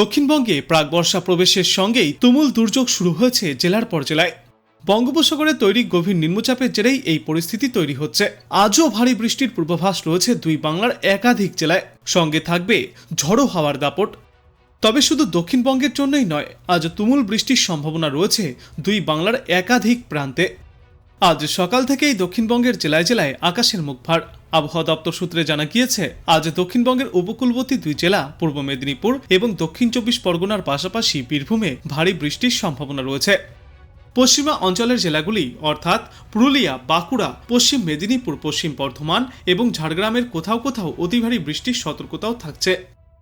দক্ষিণবঙ্গে প্রাক বর্ষা প্রবেশের সঙ্গেই তুমুল দুর্যোগ শুরু হয়েছে জেলার পর জেলায়। বঙ্গোপসাগরে তৈরি গভীর নিম্নচাপের জেরেই এই পরিস্থিতি তৈরি হচ্ছে। আজও ভারী বৃষ্টির পূর্বাভাস রয়েছে দুই বাংলার একাধিক জেলায়। সঙ্গে থাকবে ঝড়ো হাওয়ার দাপট। তবে শুধু দক্ষিণবঙ্গের জন্যই নয়, আজ তুমুল বৃষ্টির সম্ভাবনা রয়েছে দুই বাংলার একাধিক প্রান্তে। আজ সকাল থেকেই দক্ষিণবঙ্গের জেলায় জেলায় আকাশের মুখ ভার। আবহাওয়া দপ্তর সূত্রে জানা গিয়েছে, আজ দক্ষিণবঙ্গের উপকূলবর্তী দুই জেলা, পূর্ব মেদিনীপুর এবং দক্ষিণ চব্বিশ পরগনার পাশাপাশি বীরভূমে ভারী বৃষ্টির সম্ভাবনা রয়েছে। পশ্চিমা অঞ্চলের জেলাগুলি, অর্থাৎ পুরুলিয়া, বাঁকুড়া, পশ্চিম মেদিনীপুর, পশ্চিম বর্ধমান এবং ঝাড়গ্রামের কোথাও কোথাও অতি ভারী বৃষ্টির সতর্কতাও থাকছে।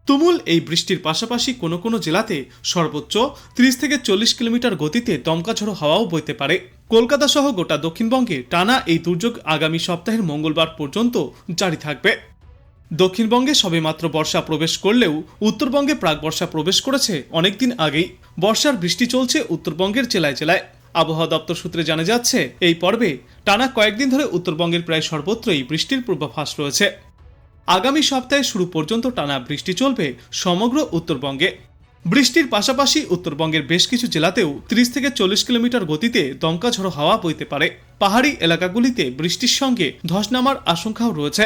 তুমুল এই বৃষ্টির পাশাপাশি কোনো কোনো জেলাতে সর্বোচ্চ 30 থেকে চল্লিশ কিলোমিটার গতিতে দমকা ঝড়ো হাওয়াও বইতে পারে। কলকাতা সহ গোটা দক্ষিণবঙ্গে টানা এই দুর্যোগ আগামী সপ্তাহের মঙ্গলবার পর্যন্ত জারি থাকবে। দক্ষিণবঙ্গে সবেমাত্র বর্ষা প্রবেশ করলেও উত্তরবঙ্গে প্রাক বর্ষা প্রবেশ করেছে অনেকদিন আগেই। বর্ষার বৃষ্টি চলছে উত্তরবঙ্গের জেলায় জেলায়। আবহাওয়া দপ্তর সূত্রে জানা যাচ্ছে, এই পর্বে টানা কয়েকদিন ধরে উত্তরবঙ্গের প্রায় সর্বত্রই বৃষ্টির পূর্বাভাস রয়েছে। আগামী সপ্তাহে শুরু পর্যন্ত টানা বৃষ্টি চলবে সমগ্র উত্তরবঙ্গে। বৃষ্টির পাশাপাশি উত্তরবঙ্গের বেশ কিছু জেলাতেও 30 থেকে চল্লিশ কিলোমিটার গতিতে দমকা ঝড়ো হাওয়া বইতে পারে। পাহাড়ি এলাকাগুলিতে বৃষ্টির সঙ্গে ধস নামার আশঙ্কাও রয়েছে।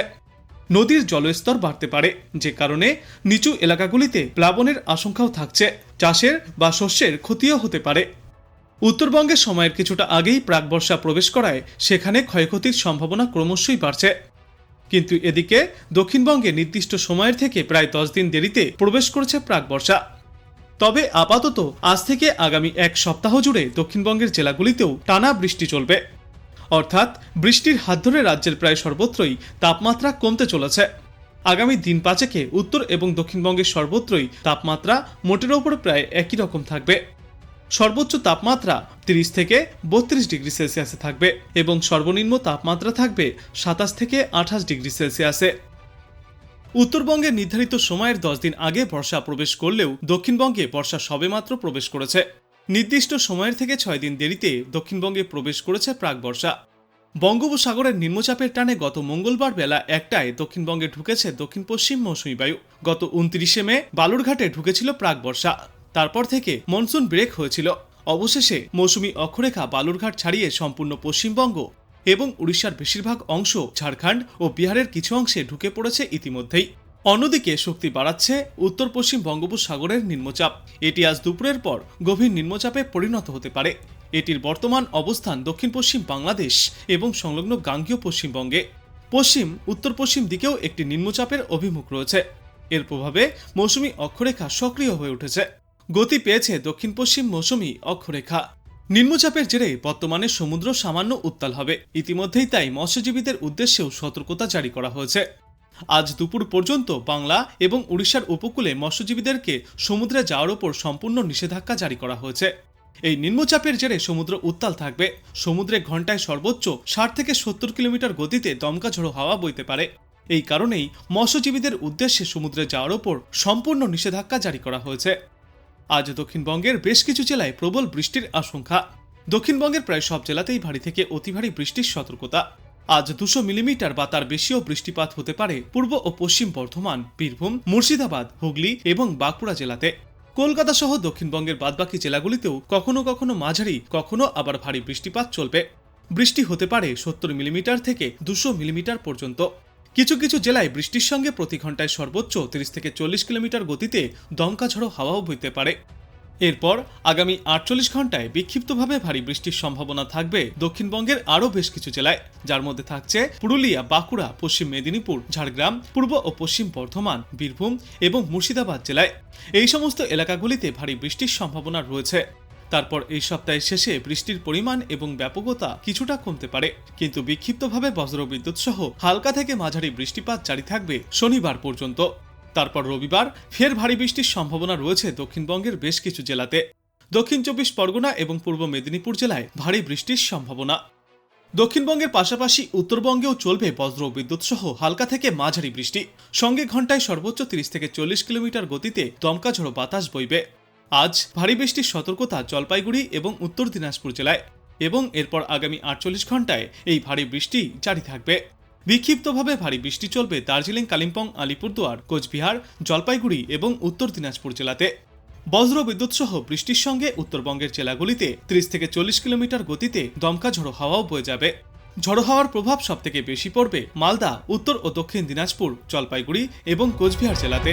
নদীর জলস্তর বাড়তে পারে, যে কারণে নিচু এলাকাগুলিতে প্লাবনের আশঙ্কাও থাকছে। চাষের বা শস্যের ক্ষতিও হতে পারে। উত্তরবঙ্গে সময়ের কিছুটা আগেই প্রাক বর্ষা প্রবেশ করায় সেখানে ক্ষয়ক্ষতির সম্ভাবনা ক্রমশই বাড়ছে। কিন্তু এদিকে দক্ষিণবঙ্গে নির্দিষ্ট সময়ের থেকে প্রায় দশ দিন দেরিতে প্রবেশ করেছে প্রাক বর্ষা। তবে আপাতত আজ থেকে আগামী এক সপ্তাহ জুড়ে দক্ষিণবঙ্গের জেলাগুলিতেও টানা বৃষ্টি চলবে। অর্থাৎ বৃষ্টির হাত ধরে রাজ্যের প্রায় সর্বত্রই তাপমাত্রা কমতে চলেছে। আগামী দিন পাঁচেকে উত্তর এবং দক্ষিণবঙ্গের সর্বত্রই তাপমাত্রা মোটের ওপর প্রায় একই রকম থাকবে। সর্বোচ্চ তাপমাত্রা তিরিশ থেকে বত্রিশ ডিগ্রি সেলসিয়াসে থাকবে এবং সর্বনিম্ন তাপমাত্রা থাকবে সাতাশ থেকে আঠাশ ডিগ্রি সেলসিয়াসে। উত্তরবঙ্গে নির্ধারিত সময়ের দশ দিন আগে বর্ষা প্রবেশ করলেও দক্ষিণবঙ্গে বর্ষা সবেমাত্র প্রবেশ করেছে। নির্দিষ্ট সময়ের থেকে ছয় দিন দেরিতে দক্ষিণবঙ্গে প্রবেশ করেছে প্রাক বর্ষা। বঙ্গোপসাগরের নিম্নচাপের টানে গত মঙ্গলবার বেলা একটায় দক্ষিণবঙ্গে ঢুকেছে দক্ষিণ পশ্চিম মৌসুমী বায়ু। গত উনত্রিশে মে বালুরঘাটে ঢুকেছিল প্রাক বর্ষা। তারপর থেকে মনসুন ব্রেক হয়েছিল। অবশেষে মৌসুমি অক্ষরেখা বালুরঘাট ছাড়িয়ে সম্পূর্ণ পশ্চিমবঙ্গ এবং উড়িষ্যার বেশিরভাগ অংশ ঝাড়খণ্ড ও বিহারের কিছু অংশে ঢুকে পড়েছে ইতিমধ্যেই। অন্যদিকে শক্তি বাড়াচ্ছে উত্তর পশ্চিম বঙ্গোপসাগরের নিম্নচাপ। এটি আজ দুপুরের পর গভীর নিম্নচাপে পরিণত হতে পারে। এটির বর্তমান অবস্থান দক্ষিণ পশ্চিম বাংলাদেশ এবং সংলগ্ন গাঙ্গীয় পশ্চিমবঙ্গে। পশ্চিম উত্তর পশ্চিম দিকেও একটি নিম্নচাপের অভিমুখ রয়েছে। এর প্রভাবে মৌসুমি অক্ষরেখা সক্রিয় হয়ে উঠেছে। গতি পেয়েছে দক্ষিণ পশ্চিম মৌসুমী অক্ষরেখা। নিম্নচাপের জেরে বর্তমানে সমুদ্র সামান্য উত্তাল হবে। ইতিমধ্যেই তাই মৎস্যজীবীদের উদ্দেশ্যেও সতর্কতা জারি করা হয়েছে। আজ দুপুর পর্যন্ত বাংলা এবং উড়িষ্যার উপকূলে মৎস্যজীবীদেরকে সমুদ্রে যাওয়ার ওপর সম্পূর্ণ নিষেধাজ্ঞা জারি করা হয়েছে। এই নিম্নচাপের জেরে সমুদ্র উত্তাল থাকবে। সমুদ্রে ঘন্টায় সর্বোচ্চ ষাট থেকে সত্তর কিলোমিটার গতিতে দমকা ঝোড়ো হাওয়া বইতে পারে। এই কারণেই মৎস্যজীবীদের উদ্দেশ্যে সমুদ্রে যাওয়ার ওপর সম্পূর্ণ নিষেধাজ্ঞা জারি করা হয়েছে। আজ দক্ষিণবঙ্গের বেশ কিছু জেলায় প্রবল বৃষ্টির আশঙ্কা। দক্ষিণবঙ্গের প্রায় সব জেলাতেই ভারী থেকে অতি ভারী বৃষ্টির সতর্কতা। আজ দুশো মিলিমিটার বা তার বেশিও বৃষ্টিপাত হতে পারে পূর্ব ও পশ্চিম বর্ধমান, বীরভূম, মুর্শিদাবাদ, হুগলি এবং বাঁকুড়া জেলাতে। কলকাতা সহ দক্ষিণবঙ্গের বাদবাকি জেলাগুলিতেও কখনো কখনো মাঝারি, কখনো আবার ভারী বৃষ্টিপাত চলবে। বৃষ্টি হতে পারে সত্তর মিলিমিটার থেকে দুশো মিলিমিটার পর্যন্ত। কিছু কিছু জেলায় বৃষ্টির সঙ্গে প্রতি ঘন্টায় সর্বোচ্চ তিরিশ থেকে চল্লিশ কিলোমিটার গতিতে দমকা ঝড়ো হাওয়াও বইতে পারে। এরপর আগামী আটচল্লিশ ঘন্টায় বিক্ষিপ্তভাবে ভারী বৃষ্টির সম্ভাবনা থাকবে দক্ষিণবঙ্গের আরও বেশ কিছু জেলায়। যার মধ্যে থাকছে পুরুলিয়া, বাঁকুড়া, পশ্চিম মেদিনীপুর, ঝাড়গ্রাম, পূর্ব ও পশ্চিম বর্ধমান, বীরভূম এবং মুর্শিদাবাদ জেলায়। এই সমস্ত এলাকাগুলিতে ভারী বৃষ্টির সম্ভাবনা রয়েছে। তারপর এই সপ্তাহের শেষে বৃষ্টির পরিমাণ এবং ব্যাপকতা কিছুটা কমতে পারে। কিন্তু বিক্ষিপ্তভাবে বজ্রবিদ্যুৎ সহ হালকা থেকে মাঝারি বৃষ্টিপাত জারি থাকবে শনিবার পর্যন্ত। তারপর রবিবার ফের ভারী বৃষ্টির সম্ভাবনা রয়েছে দক্ষিণবঙ্গের বেশ কিছু জেলাতে। দক্ষিণ চব্বিশ পরগনা এবং পূর্ব মেদিনীপুর জেলায় ভারী বৃষ্টির সম্ভাবনা। দক্ষিণবঙ্গের পাশাপাশি উত্তরবঙ্গেও চলবে বজ্র বিদ্যুৎ সহ হালকা থেকে মাঝারি বৃষ্টি। সঙ্গে ঘন্টায় সর্বোচ্চ তিরিশ থেকে চল্লিশ কিলোমিটার গতিতে দমকা ঝোড়ো বাতাস বইবে। আজ ভারী বৃষ্টির সতর্কতা জলপাইগুড়ি এবং উত্তর দিনাজপুর জেলায় এবং এরপর আগামী আটচল্লিশ ঘন্টায় এই ভারী বৃষ্টি জারি থাকবে। বিক্ষিপ্তভাবে ভারী বৃষ্টি চলবে দার্জিলিং, কালিম্পং, আলিপুরদুয়ার, কোচবিহার, জলপাইগুড়ি এবং উত্তর দিনাজপুর জেলাতে। বজ্র বিদ্যুৎ সহ বৃষ্টির সঙ্গে উত্তরবঙ্গের জেলাগুলিতে ত্রিশ থেকে চল্লিশ কিলোমিটার গতিতে দমকা ঝড়ো হাওয়াও বয়ে যাবে। ঝড়ো হাওয়ার প্রভাব সবথেকে বেশি পড়বে মালদা, উত্তর ও দক্ষিণ দিনাজপুর, জলপাইগুড়ি এবং কোচবিহার জেলাতে।